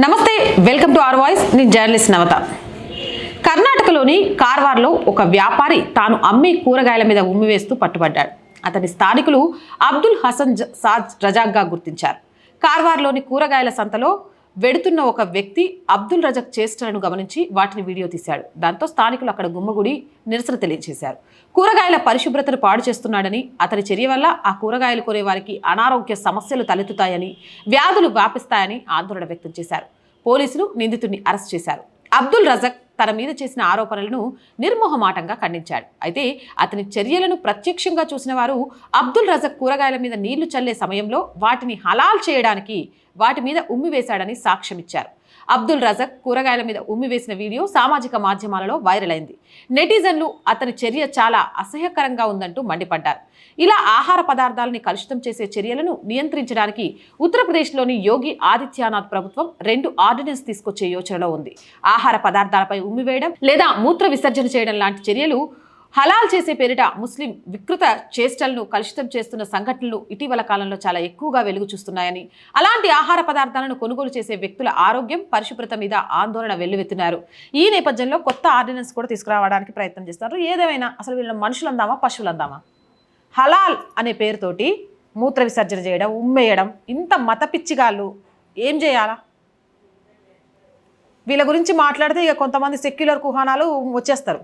నమస్తే welcome to R voice. నేను journalist Navata. కర్ణాటకలోని కార్వార్లో ఒక వ్యాపారి తాను అమ్మే కూరగాయల మీద ఉమ్మి వేస్తూ పట్టుబడ్డాడు. అతని స్థానికులు అబ్దుల్ హసన్ జ- సాజ్ రజాక్గా గుర్తించారు. కార్వార్లోని కూరగాయల సంతలో వెడుతున్న ఒక వ్యక్తి అబ్దుల్ రజక్ చేష్టలను గమనించి వాటిని వీడియో తీశాడు. దాంతో స్థానికులు అక్కడ గుమ్మగుడి నిరసన తెలియజేశారు. కూరగాయల పరిశుభ్రతను పాడు చేస్తున్నాడని అతని చర్య వల్ల ఆ కూరగాయలు కొనే వారికి అనారోగ్య సమస్యలు తలెత్తుతాయని వ్యాధులు వ్యాపిస్తాయని ఆందోళన వ్యక్తం చేశారు. పోలీసులు నిందితుడిని అరెస్ట్ చేశారు. అబ్దుల్ రజక్ తన మీద చేసిన ఆరోపణలను నిర్మోహమాటంగా ఖండించాడు. అయితే అతని చర్యలను ప్రత్యక్షంగా చూసిన వారు అబ్దుల్ రజక్ కూరగాయల మీద నీళ్ళు చల్లే సమయంలో వాటిని హలాల్ చేయడానికి వాటి మీద ఉమ్మి వేశాడని సాక్ష్యమిచ్చారు. అబ్దుల్ రజక్ కూరగాయల మీద ఉమ్మి వేసిన వీడియో సామాజిక మాధ్యమాలలో వైరల్ అయింది. నెటిజన్లు అతని చర్య చాలా అసహ్యకరంగా ఉందంటూ మండిపడ్డారు. ఇలా ఆహార పదార్థాలని కలుషితం చేసే చర్యలను నియంత్రించడానికి ఉత్తరప్రదేశ్లోని యోగి ఆదిత్యనాథ్ ప్రభుత్వం రెండు ఆర్డినెన్స్ తీసుకొచ్చే యోచనలో ఉంది. ఆహార పదార్థాలపై ఉమ్మివేయడం లేదా మూత్ర విసర్జన చేయడం లాంటి చర్యలు హలాల్ చేసే పేరిట ముస్లిం వికృత చేష్టలను కలుషితం చేస్తున్న సంఘటనలు ఇటీవల కాలంలో చాలా ఎక్కువగా వెలుగు చూస్తున్నాయని. అలాంటి ఆహార పదార్థాలను కొనుగోలు చేసే వ్యక్తుల ఆరోగ్యం పరిశుభ్రత మీద ఆందోళన వెల్లువెత్తున్నారు ఈ నేపథ్యంలో కొత్త ఆర్డినెన్స్ కూడా తీసుకురావడానికి ప్రయత్నం చేస్తున్నారు. ఏదేమైనా అసలు వీళ్ళు మనుషులు అందామా పశువులు అందామా? హలాల్ అనే పేరుతోటి మూత్ర విసర్జన చేయడం ఉమ్మేయడం ఇంత మత పిచ్చిగాళ్ళు ఏం చేయాలా? వీళ్ళ గురించి మాట్లాడితే ఇక కొంతమంది సెక్యులర్ కుహానాలు వచ్చేస్తారు.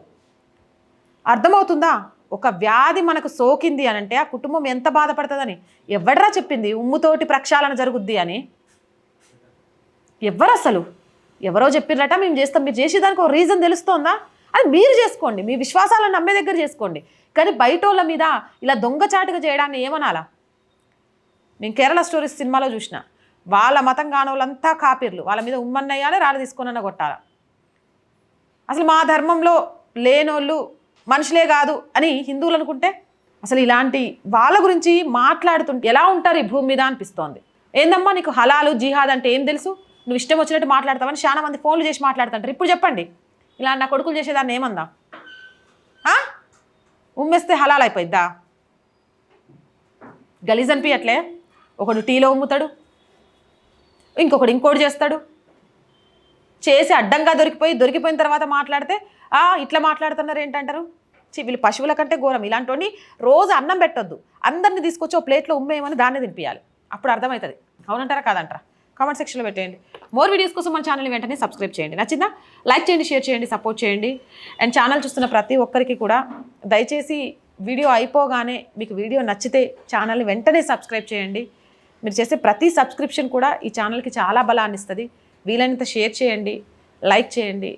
అర్థమవుతుందా? ఒక వ్యాధి మనకు సోకింది అని అంటే ఆ కుటుంబం ఎంత బాధపడుతుందని? ఎవడరా చెప్పింది? ఉమ్ముతోటి ప్రక్షాళన జరుగుద్ది అని? ఎవరు అసలు ఎవరో చెప్పిర్రట మేము చేస్తాం మీరు చేసేదానికి ఒక రీజన్ తెలుస్తోందా? అది మీరు చేసుకోండి మీ విశ్వాసాలను నమ్మే దగ్గర చేసుకోండి. కానీ బయట వాళ్ళ మీద ఇలా దొంగచాటుగా చేయడాన్ని ఏమనాలా? నేను కేరళ స్టోరీస్ సినిమాలో చూసిన. వాళ్ళ మతం కాని వాళ్ళంతా కాపీర్లు. వాళ్ళ మీద ఉమ్మన్నయ్యాలి రాళ్ళు తీసుకొనన్న కొట్టాల? అసలు మా ధర్మంలో లేనోళ్ళు మనుషులే కాదు అని హిందువులు అనుకుంటే అసలు ఇలాంటి వాళ్ళ గురించి మాట్లాడుతుంటే ఎలా ఉంటారు ఈ భూమి మీద అనిపిస్తోంది. ఏందమ్మా నీకు హలాలు జిహాద్ అంటే ఏం తెలుసు? నువ్వు ఇష్టం వచ్చినట్టు మాట్లాడతావని చాలా మంది ఫోన్లు చేసి మాట్లాడుతుంటారు. ఇప్పుడు చెప్పండి ఇలా నా కొడుకులు చేసేదాన్ని ఏమందా? ఉమ్మేస్తే హలాల్ అయిపోయిద్దా? గలీజ్ అనిపించట్లే ఒకడు టీలో ఉమ్ముతాడు ఇంకొకడు ఇంకోటి చేస్తాడు. చేసి అడ్డంగా దొరికిపోయి దొరికిపోయిన తర్వాత మాట్లాడితే ఆ ఇట్లా మాట్లాడుతున్నారు ఏంటంటారు? ఛీ, వీళ్ళు పశువుల కంటే ఘోరం. ఇలాంటి రోజు అన్నం పెట్టొద్దు. అందరిని తీసుకొచ్చి ఓ ప్లేట్లో ఉమ్మేయమని దాన్ని తినిపించాలి అప్పుడు అర్థమవుతుంది అవునంటారా కాదంటారా? కామెంట్ సెక్షన్లో పెట్టేయండి. మోర్ వీడియోస్ కోసం మన ఛానల్ని వెంటనే సబ్స్క్రైబ్ చేయండి. నచ్చిందా? లైక్ చేయండి షేర్ చేయండి సపోర్ట్ చేయండి. అండ్ ఛానల్ చూస్తున్న ప్రతి ఒక్కరికి కూడా దయచేసి వీడియో అయిపోగానే మీకు వీడియో నచ్చితే ఛానల్ని వెంటనే సబ్స్క్రైబ్ చేయండి. మీరు చేసే ప్రతి సబ్స్క్రిప్షన్ కూడా ఈ ఛానల్కి చాలా బలాన్ని ఇస్తుంది వీలైనంత షేర్ చేయండి లైక్ చేయండి.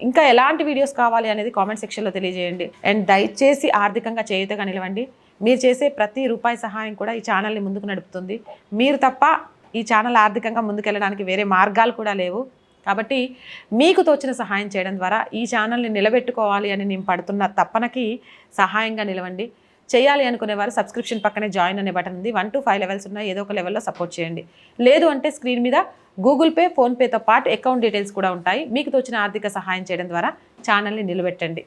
ఇంకా ఎలాంటి వీడియోస్ కావాలి అనేది కామెంట్ సెక్షన్లో తెలియజేయండి. అండ్ దయచేసి ఆర్థికంగా చేయుతగా నిలవండి. మీరు చేసే ప్రతి రూపాయి సహాయం కూడా ఈ ఛానల్ని ముందుకు నడుపుతుంది. మీరు తప్ప ఈ ఛానల్ ఆర్థికంగా ముందుకెళ్ళడానికి వేరే మార్గాలు కూడా లేవు. కాబట్టి మీకు తోచిన సహాయం చేయడం ద్వారా ఈ ఛానల్ని నిలబెట్టుకోవాలి అని నేను పడుతున్న తప్పనకి సహాయంగా నిలవండి. చేయాలి అనుకునే వారు సబ్స్క్రిప్షన్ పక్కనే జాయిన్ అనే బటన్ ఉంది. వన్ టు ఫైవ్ లెవెల్స్ ఉన్నాయి. ఏదో ఒక లెవెల్లో సపోర్ట్ చేయండి. లేదు అంటే స్క్రీన్ మీద గూగుల్ పే ఫోన్పేతో పాటు అకౌంట్ డీటెయిల్స్ కూడా ఉంటాయి. మీకు తోచిన ఆర్థిక సహాయం చేయడం ద్వారా ఛానల్ని నిలబెట్టండి.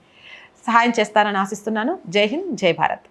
సహాయం చేస్తారని ఆశిస్తున్నాను. జై హింద్ జై భారత్.